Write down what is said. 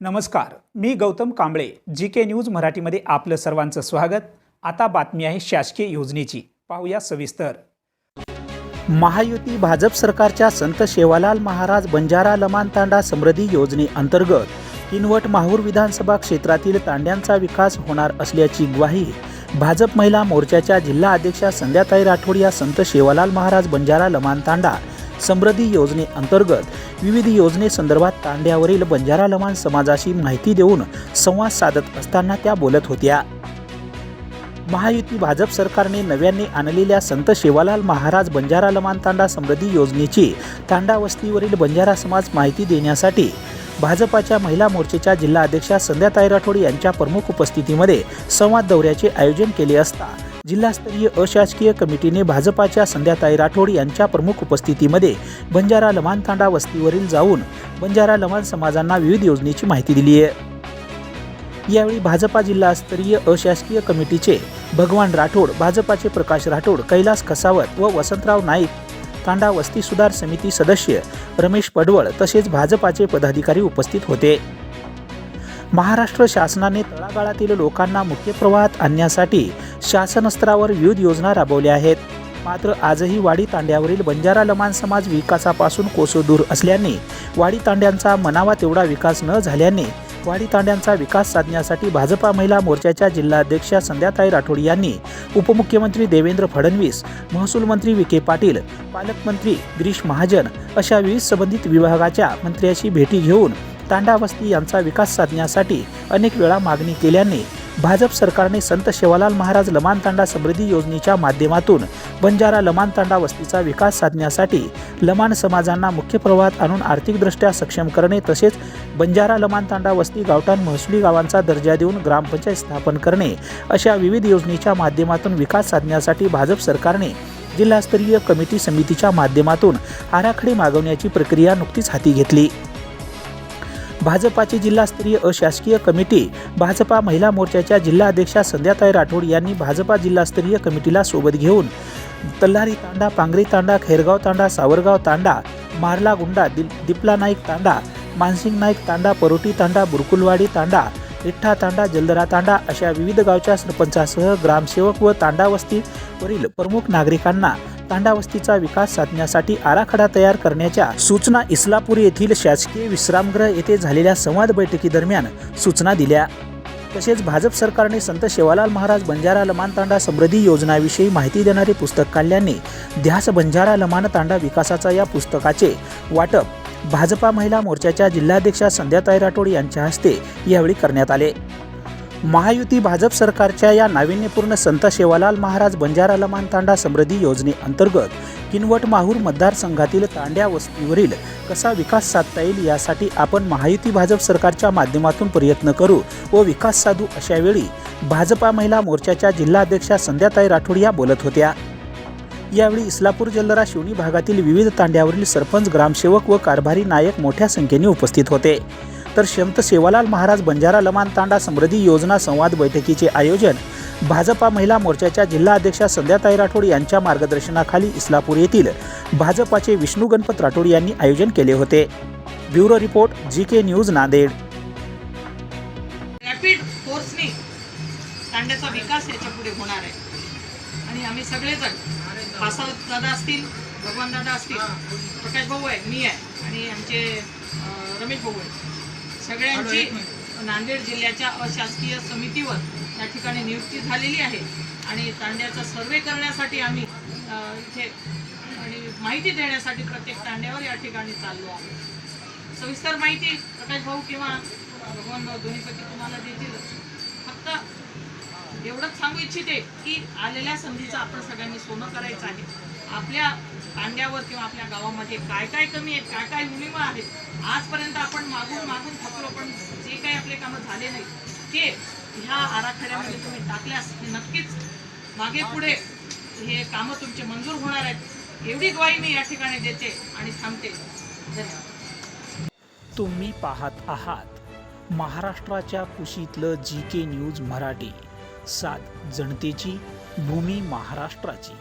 नमस्कार मी Gautam Kamble G K News मराठीमध्ये आपलं सर्वांचं स्वागत. आता बातमी आहे शासकीय योजनेची. पाहूया सविस्तर. महायुती भाजप सरकारच्या संत शेवालाल महाराज बंजारा लमान तांडा समृद्धी योजनेअंतर्गत किनवट माहूर विधानसभा क्षेत्रातील तांड्यांचा विकास होणार असल्याची ग्वाही भाजप महिला मोर्चाच्या जिल्हा अध्यक्षा संध्याताई राठोड या संत शेवालाल महाराज बंजारा लमान तांडा समृद्धी योजनेअंतर्गत विविध योजनेसंदर्भात तांड्यावरील बंजारा लमान समाजाशी माहिती देऊन संवाद साधत असताना त्या बोलत होत्या. महायुती भाजप सरकारने नव्याने आणलेल्या संत शेवालाल महाराज बंजारा लमान तांडा समृद्धी योजनेची तांडा वस्तीवरील बंजारा समाज माहिती देण्यासाठी भाजपाच्या महिला मोर्चेच्या जिल्हा अध्यक्षा संध्याताई राठोड यांच्या प्रमुख उपस्थितीमध्ये संवाद दौऱ्याचे आयोजन केले असता जिल्हास्तरीय अशासकीय कमिटीने भाजपाच्या संध्याताई राठोड यांच्या प्रमुख उपस्थितीमध्ये बंजारा लमान तांडा वस्तीवरील जाऊन बंजारा लमान समाजांना विविध योजनेची माहिती दिली आहे. यावेळी भाजपा जिल्हास्तरीय अशासकीय कमिटीचे भगवान राठोड भाजपाचे प्रकाश राठोड कैलास खसावत व वसंतराव नाईक तांडा वस्ती सुधार समिती सदस्य रमेश पडवळ तसेच भाजपाचे पदाधिकारी उपस्थित होते. महाराष्ट्र शासनाने तळागाळातील लोकांना मुख्य प्रवाहात आणण्यासाठी शासनस्तरावर विविध योजना राबवल्या आहेत. मात्र आजही वाडी तांड्यावरील बंजारा लमान समाज विकासापासून कोसो दूर असल्याने वाडी तांड्यांचा मनावा तेवढा विकास न झाल्याने वाडी तांड्यांचा विकास साधण्यासाठी भाजपा महिला मोर्चाच्या जिल्हाध्यक्षा संध्याताई राठोड यांनी उपमुख्यमंत्री देवेंद्र फडणवीस महसूल मंत्री विखे पाटील पालकमंत्री गिरीश महाजन अशा विविध संबंधित विभागाच्या मंत्र्याशी भेटी घेऊन तांडा वस्ती यांचा विकास साधण्यासाठी अनेक वेळा मागणी केल्याने भाजप सरकारने संत शेवालाल महाराज लमानतांडा समृद्धी योजनेच्या माध्यमातून बंजारा लमानतांडा वस्तीचा विकास साधण्यासाठी लमान समाजांना मुख्य प्रवाहात आणून आर्थिकदृष्ट्या सक्षम करणे तसेच बंजारा लमानतांडा वस्ती गावठाण महसुली गावांचा दर्जा देऊन ग्रामपंचायत स्थापन करणे अशा विविध योजनेच्या माध्यमातून विकास साधण्यासाठी भाजप सरकारने जिल्हास्तरीय कमिटी समितीच्या माध्यमातून आराखडे मागवण्याची प्रक्रिया नुकतीच हाती घेतली. भाजपाची जिल्हास्तरीय अशासकीय कमिटी भाजपा महिला मोर्चाच्या जिल्हा अध्यक्षा संध्याताई राठोड यांनी भाजपा जिल्हास्तरीय कमिटीला सोबत घेऊन तल्हारी तांडा पांगरी तांडा खैरगाव तांडा सावरगाव तांडा मारला गुंडा दि दिपला नाईक तांडा मानसिंग नाईक तांडा परोटी तांडा बुरकुलवाडी तांडा रिठ्ठा तांडा जलदरा तांडा अशा विविध गावच्या सरपंचासह ग्रामसेवक व तांडा वस्तीवरील प्रमुख नागरिकांना तांडावस्तीचा विकास साधण्यासाठी आराखडा तयार करण्याच्या सूचना इस्लापूर येथील शासकीय विश्रामगृह येथे झालेल्या संवाद बैठकीदरम्यान सूचना दिल्या. तसेच भाजप सरकारने संत शेवालाल महाराज बंजारा लमान तांडा समृद्धी योजनाविषयी माहिती देणारे पुस्तक काढल्याने ध्यास बंजारा लमान तांडा विकासाचा या पुस्तकाचे वाटप भाजपा महिला मोर्चाच्या जिल्हाध्यक्षा संध्याताई राठोड यांच्या हस्ते यावेळी करण्यात आले. महायुती भाजप सरकारच्या या नाविन्यपूर्ण संत शेवालाल महाराज बंजारा लमान तांडा समृद्धी योजनेअंतर्गत किनवट माहूर मतदारसंघातील तांड्या वस्तीवरील कसा विकास साधता येईल यासाठी आपण महायुती भाजप सरकारच्या माध्यमातून प्रयत्न करू व विकास साधू अशा वेळी भाजपा महिला मोर्चाच्या जिल्हाध्यक्षा संध्याताई राठोड या बोलत होत्या. यावेळी इस्लापूर जल्लरा शिवणी भागातील विविध तांड्यावरील सरपंच ग्रामसेवक व कारभारी नायक मोठ्या संख्येने उपस्थित होते. तर संत सेवालाल महाराज बंजारा लमान तांडा समृद्धी योजना संवाद बैठकीचे आयोजन भाजपा महिला मोर्चाच्या जिल्हा अध्यक्षा संध्याताई राठोड यांच्या मार्गदर्शनाखाली इस्लापूर येथील भाजपाचे विष्णू गणपत राठोड यांनी आयोजन केले होते. Bureau report G K News Nanded. Rapid फोर्सनी तांड्याचा विकास याच्यापुढे होणार आहे. आणि आम्ही सगळेजण पासावत दादा असतील भगवान दादा असतील प्रकाश भाऊ आहे मी आहे आणि आमचे रमेश भाऊ आहे. सगळ्यांची नांदेड जिल्ह्याच्या अशासकीय समितीवर या ठिकाणी नियुक्ती झालेली आहे. आणि तांड्याचा सर्वे करण्यासाठी आम्ही इथे आणि माहिती देण्यासाठी प्रत्येक तांड्यावर या ठिकाणी चाललो आहोत. सविस्तर माहिती प्रकाश भाऊ किंवा भगवान भाऊ दोन्हीपैकी तुम्हाला देतीलच. फक्त एवढंच सांगू इच्छिते की आलेल्या संधीचं आपण सगळ्यांनी सोनं करायचं आहे. आपल्या तांड्यावर किंवा आपल्या गावामध्ये काय काय कमी आहेत काय काय उणिवा आहेत आजपर्यंत आपण मागून मागून थकलो पण जे काही आपले कामं झाले नाही ते ह्या आराखड्यामध्ये तुम्ही टाकल्यास नक्कीच मागे पुढे हे कामं तुमचे मंजूर होणार आहेत. एवढी ग्वाही मी या ठिकाणी देते आणि थांबते. धन्यवाद. तुम्ही पाहत आहात महाराष्ट्राच्या कुशीतलं जी के न्यूज मराठी. सात जनतेची भूमी महाराष्ट्राची.